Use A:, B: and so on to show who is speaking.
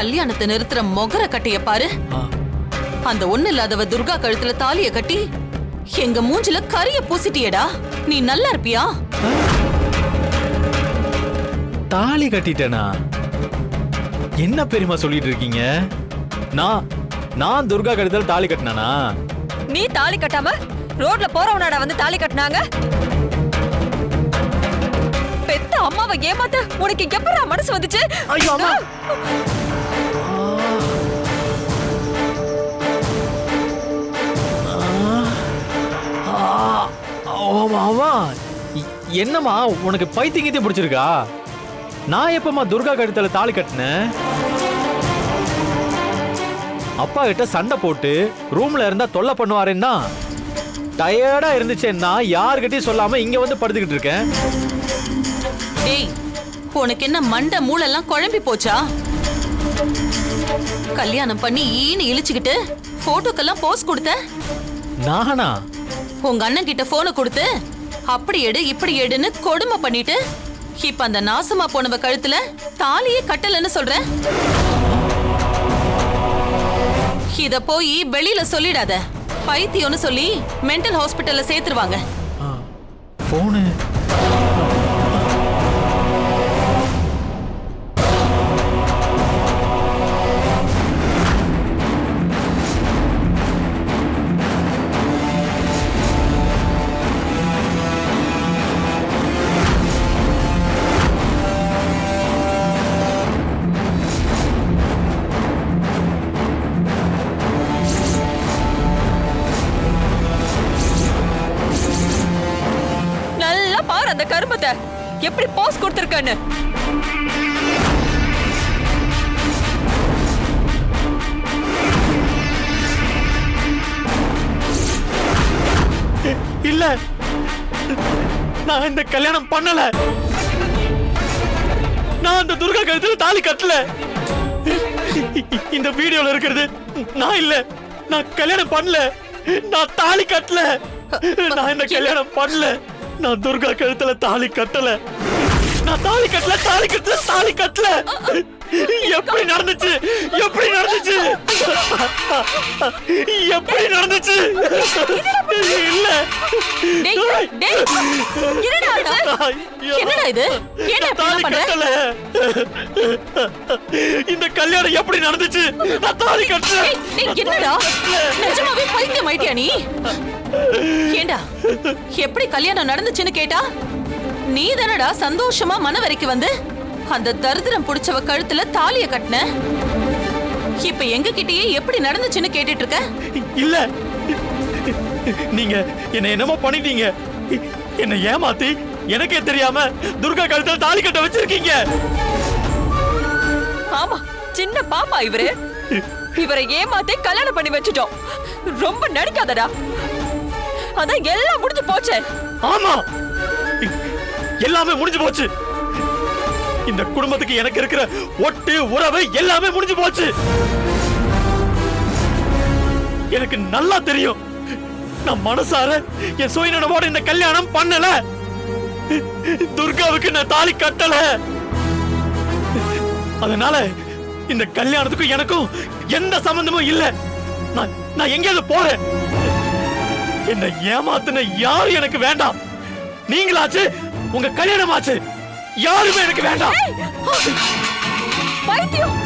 A: கல்யாணத்தை நிறுத்துற மொகர கட்டைய பாரு.
B: ஆ,
A: அந்த ஒண்ணு இல்லாதவ துர்கா கழுத்துல தாலிய கட்டி எங்க மூஞ்சில கரிய பூசிட்டியடா. நீ நல்லா இருப்பியா?
B: தாலி கட்டிட்டேனா? என்ன பெரியமா சொல்லிட்டு இருக்கீங்க? நான் நான் துர்கா கழுத்தில் தாலி கட்டினானா?
C: நீ தாலி கட்டாம ரோட்ல போறவனாடா வந்து தாலி கட்டினாங்க? பெத்த அம்மாவை ஏமாத்த உனக்கு எப்படா மனசு வந்துச்சு?
B: ஐயோ, அம்மா. எ- என்னம்மா உனக்கு பைத்தியங்கத்தையும் பிடிச்சிருக்கா? நான் எப்பமா துர்கா கழுத்துல தாலி கட்டினேன் அப்பா கிட்ட சண்டை போட்டு ரூம்ல இருந்தா தொல்லை பண்ணுவாருன்னா? டயர்டா இருந்துச்சேன்னா யாருக்கிட்டையும் சொல்லாம இங்க வந்து படுத்துக்கிட்டு இருக்கேன்.
A: டேய் உனக்கு என்ன மண்டை மூளெல்லாம் குழம்பி போச்சா? கல்யாணம் பண்ணி ஈன்னு இழிச்சுக்கிட்டு போட்டோக்கெல்லாம் போஸ் கொடுத்த?
B: நானா?
A: உங்க அண்ணன் கிட்ட போனை கொடுத்து அப்படி எடு இப்படி எடுன்னு கொடுமை பண்ணிட்டு இப்ப அந்த நாசமா போனவ கழுத்துல தாலியே கட்டலன்னு சொல்ற? இத போய் வெளியில சொல்லிடாத. பைத்தியம்னு சொல்லி மென்டல் ஹாஸ்பிட்டல்ல சேர்த்துருவாங்க.
B: போனு
C: அந்த எப்படி போஸ் கொடுத்துருக்கன்னு?
B: இல்ல. நான் இந்த கல்யாணம் பண்ணல. நான் அந்த துர்கா கழுத்துல தாலி கட்டல. இந்த வீடியோல இருக்கிறது நான் இல்ல. நான் கல்யாணம் பண்ணல. நான் தாலி கட்டல. நான் இந்த கல்யாணம் பண்ணல. நான் துர்கா கழுத்துல தாலி கட்டல. நான் தாலி கட்டல தாலி கட்டல தாலி கட்டல. எப்படி நடந்துச்சு? எப்படி நடந்துச்சு? எப்படி நடந்துச்சு? இல்ல.
A: என்னடா இது?
B: தாலி கட்டல. இந்த கல்யாணம் எப்படி நடந்துச்சு? நான் தாலி கட்டல.
A: என்னடா? நிஜமாவே பைத்தியம் ஆயிட்டியா நீ? ஏண்டா? எப்படி கல்யாணம் நடந்துச்சுன்னு கேட்டா? நீ தானடா சந்தோஷமா மனவரைக்கு வந்து அந்த தரித்திரம் புடிச்சவ கழுத்துல தாலிய கட்டின? இப்ப எங்க கிட்டயே எப்படி நடந்துச்சுன்னு கேட்டுட்டு இருக்க
B: இல்ல. நீங்க என்ன என்னமோ பண்ணிட்டீங்க. என்ன ஏமாத்தி எனக்கே தெரியாம துர்கா கழுத்துல தாலி கட்ட வச்சிருக்கீங்க.
C: ஆமா சின்ன பாப்பா இவரு. இவரை ஏமாத்தி கல்யாணம் பண்ணி வச்சுட்டோம். ரொம்ப நடிக்காதடா. அதான் எல்லாம் முடிஞ்சு போச்சே.
B: ஆமா. எல்லாமே முடிஞ்சு போச்சு. இந்த குடும்பத்துக்கு எனக்கு இருக்கிற ஒட்டு உறவு எல்லாமே முடிஞ்சு போச்சு. எனக்கு நல்லா தெரியும். நான் மனசார என் சுயநலவோட இந்த கல்யாணம் பண்ணல. துர்காவுக்கு நான் தாலி கட்டல. அதனால இந்த கல்யாணத்துக்கும் எனக்கும் எந்த சம்பந்தமும் இல்ல. நான் நான் எங்கேயாவது போறேன். என்னை ஏமாத்துன யாரும் எனக்கு வேண்டாம். நீங்களாச்சு உங்க கல்யாணம் ஆச்சு யாருமே எனக்கு வேண்டாம்.
C: பைத்தியம்.